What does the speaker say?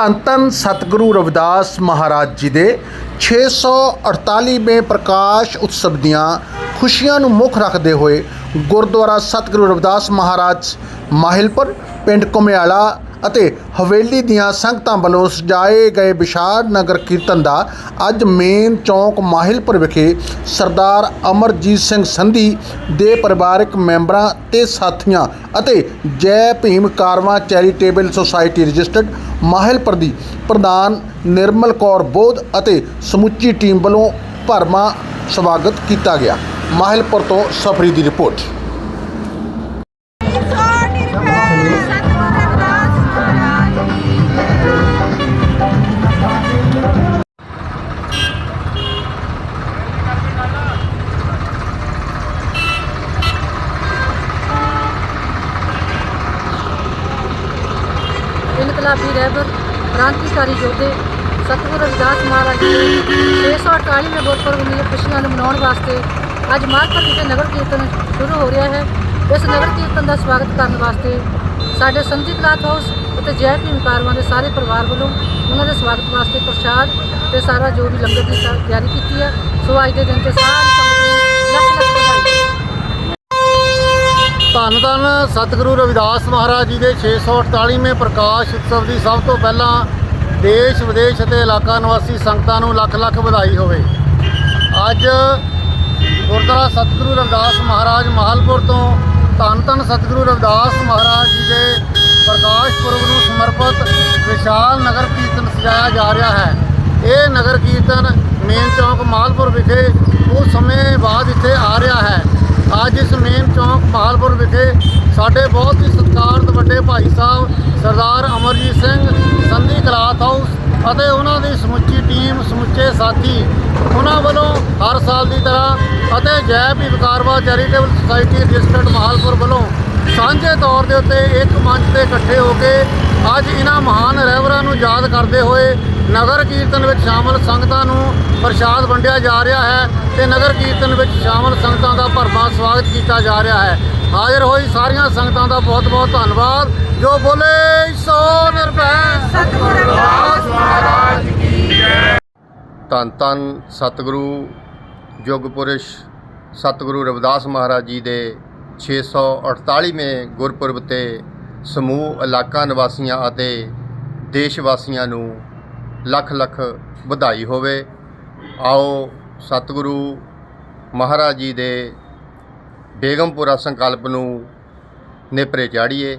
ਧੰਨ ਧੰਨ ਸਤਿਗੁਰੂ ਰਵਿਦਾਸ ਮਹਾਰਾਜ ਜੀ ਦੇ 648ਵੇਂ ਪ੍ਰਕਾਸ਼ ਉਤਸਵ ਦੀਆਂ ਖੁਸ਼ੀਆਂ ਨੂੰ ਮੁੱਖ ਰੱਖਦੇ ਹੋਏ ਗੁਰਦੁਆਰਾ ਸਤਿਗੁਰੂ ਰਵਿਦਾਸ ਮਹਾਰਾਜ ਮਾਹਿਲਪੁਰ ਪਿੰਡ ਕੁਮਿਆਲਾ ਅਤੇ ਹਵੇਲੀ ਦੀਆਂ ਸੰਗਤਾਂ ਵੱਲੋਂ ਸਜਾਏ ਗਏ ਵਿਸ਼ਾਲ ਨਗਰ ਕੀਰਤਨ ਦਾ ਅੱਜ ਮੇਨ ਚੌਂਕ ਮਾਹਿਲਪੁਰ ਵਿਖੇ ਸਰਦਾਰ ਅਮਰਜੀਤ ਸਿੰਘ ਸੰਧੀ ਦੇ ਪਰਿਵਾਰਕ ਮੈਂਬਰਾਂ ਤੇ ਸਾਥੀਆਂ ਅਤੇ Jai Bhim Karwa charitable society registered Mahilpur ਦੀ ਪ੍ਰਧਾਨ ਨਿਰਮਲ ਕੌਰ ਬੋਧ ਅਤੇ ਸਮੁੱਚੀ ਟੀਮ ਵੱਲੋਂ ਭਰਮਾ ਸਵਾਗਤ ਕੀਤਾ ਗਿਆ। ਮਾਹਿਲਪੁਰ ਤੋਂ ਸਫਰੀ ਦੀ ਰਿਪੋਰਟ। ਇਨਕਲਾਬੀ ਰਹਿਬਰ, ਕ੍ਰਾਂਤੀਕਾਰੀ ਯੋਧੇ, ਸਤਿਗੁਰੂ ਰਵਿਦਾਸ ਮਹਾਰਾਜ ਜੀ ਦੇ 648ਵੇਂ ਗੁਰਪੁਰਬ ਦੀਆਂ ਖੁਸ਼ੀਆਂ ਨੂੰ ਮਨਾਉਣ ਵਾਸਤੇ ਅੱਜ ਮਾਲਪੁਰ ਵਿਖੇ ਨਗਰ ਕੀਰਤਨ ਸ਼ੁਰੂ ਹੋ ਰਿਹਾ ਹੈ। ਇਸ ਨਗਰ ਕੀਰਤਨ ਦਾ ਸਵਾਗਤ ਕਰਨ ਵਾਸਤੇ ਸਾਡੇ ਸੰਧੀ ਕਲਾਥ ਹਾਊਸ ਅਤੇ ਜੈ ਭੀਮ ਕਾਰਵਾਂ ਦੇ ਸਾਰੇ ਪਰਿਵਾਰ ਵੱਲੋਂ ਉਹਨਾਂ ਦੇ ਸਵਾਗਤ ਵਾਸਤੇ ਪ੍ਰਸ਼ਾਦ ਤੇ ਸਾਰਾ ਜੋ ਵੀ ਲੰਗਰ ਦੀ ਤਿਆਰੀ ਕੀਤੀ ਹੈ, ਸੋ ਅੱਜ ਦੇ ਦਿਨ ਤੇ ਸਾਰੀ ਸੰਗਤ ਨੂੰ ਲੱਖ ਲੱਖ ਵਧਾਈ ਧੰਨ ਧੰਨ ਸਤਿਗੁਰੂ ਰਵਿਦਾਸ ਮਹਾਰਾਜ ਜੀ ਦੇ 648ਵੇਂ ਪ੍ਰਕਾਸ਼ ਉਤਸਵ ਦੀ ਸਭ ਤੋਂ ਪਹਿਲਾਂ ਦੇਸ਼, ਵਿਦੇਸ਼ ਅਤੇ ਇਲਾਕਾ ਨਿਵਾਸੀ ਸੰਗਤਾਂ ਨੂੰ ਲੱਖ ਲੱਖ ਵਧਾਈ ਹੋਵੇ। ਅੱਜ ਗੁਰਦੁਆਰਾ ਸਤਿਗੁਰੂ ਰਵਿਦਾਸ ਮਹਾਰਾਜ ਮਾਹਲਪੁਰ ਤੋਂ ਧੰਨ ਧੰਨ ਸਤਿਗੁਰੂ ਰਵਿਦਾਸ ਮਹਾਰਾਜ ਜੀ ਦੇ ਪ੍ਰਕਾਸ਼ ਪੁਰਬ ਨੂੰ ਸਮਰਪਿਤ ਵਿਸ਼ਾਲ ਨਗਰ ਕੀਰਤਨ ਸਜਾਇਆ ਜਾ ਰਿਹਾ ਹੈ। ਇਹ ਨਗਰ ਕੀਰਤਨ ਮੇਨ ਚੌਂਕ ਮਾਲਪੁਰ ਵਿਖੇ ਉਸ ਸਮੇਂ ਬਾਅਦ ਇੱਥੇ ਆ ਰਿਹਾ ਹੈ। ਅੱਜ ਇਸ ਮੇਨ ਚੌਂਕ ਮਾਲਪੁਰ ਸਾਡੇ ਬਹੁਤ ਹੀ ਸਤਿਕਾਰਤ ਵੱਡੇ ਭਾਈ ਸਾਹਿਬ ਸਰਦਾਰ ਅਮਰਜੀਤ ਸਿੰਘ ਸੰਧੀ ਕਲਾਥ ਹਾਊਸ ਅਤੇ ਉਹਨਾਂ ਦੀ ਸਮੁੱਚੀ ਟੀਮ, ਸਮੁੱਚੇ ਸਾਥੀ, ਉਹਨਾਂ ਵੱਲੋਂ ਹਰ ਸਾਲ ਦੀ ਤਰ੍ਹਾਂ ਅਤੇ Jai Bhim Karwa charitable society registered Mahalpur ਵੱਲੋਂ ਸਾਂਝੇ ਤੌਰ ਦੇ ਉੱਤੇ ਇੱਕ ਮੰਚ ਤੇ ਇਕੱਠੇ ਹੋ ਕੇ ਅੱਜ ਇਹਨਾਂ ਮਹਾਨ ਰਹਿਬਰਾਂ ਨੂੰ ਯਾਦ ਕਰਦੇ ਹੋਏ ਨਗਰ ਕੀਰਤਨ ਵਿੱਚ ਸ਼ਾਮਲ ਸੰਗਤਾਂ ਨੂੰ ਪ੍ਰਸ਼ਾਦ ਵੰਡਿਆ ਜਾ ਰਿਹਾ ਹੈ ਤੇ ਨਗਰ ਕੀਰਤਨ ਵਿੱਚ ਸ਼ਾਮਲ ਸੰਗਤਾਂ ਦਾ ਭਰਵਾਂ ਸਵਾਗਤ ਕੀਤਾ ਜਾ ਰਿਹਾ ਹੈ। ਹਾਜ਼ਰ ਹੋਈ ਸਾਰੀਆਂ ਸੰਗਤਾਂ ਦਾ ਬਹੁਤ ਬਹੁਤ ਧੰਨਵਾਦ। ਜੋ ਬੋਲੇ, ਸੋ ਨਿਰਭੈ। ਸਤਿਗੁਰੂ ਰਵਿਦਾਸ ਮਹਾਰਾਜ ਧੰਨ ਧੰਨ ਸਤਿਗੁਰੂ ਯੁੱਗ ਪੁਰਸ਼ ਸਤਿਗੁਰੂ ਰਵਿਦਾਸ ਮਹਾਰਾਜ ਜੀ ਦੇ 648ਵੇਂ ਗੁਰਪੁਰਬ ਤੇ ਸਮੂਹ ਇਲਾਕਾ ਨਿਵਾਸੀਆਂ ਅਤੇ ਦੇਸ਼ ਵਾਸੀਆਂ ਨੂੰ ਲੱਖ ਲੱਖ ਵਧਾਈ ਹੋਵੇ। ਆਓ ਸਤਿਗੁਰੂ ਮਹਾਰਾਜ ਜੀ ਦੇ ਬੇਗਮਪੁਰਾ ਸੰਕਲਪ ਨੂੰ ਨੇਪਰੇ ਚਾੜੀਏ।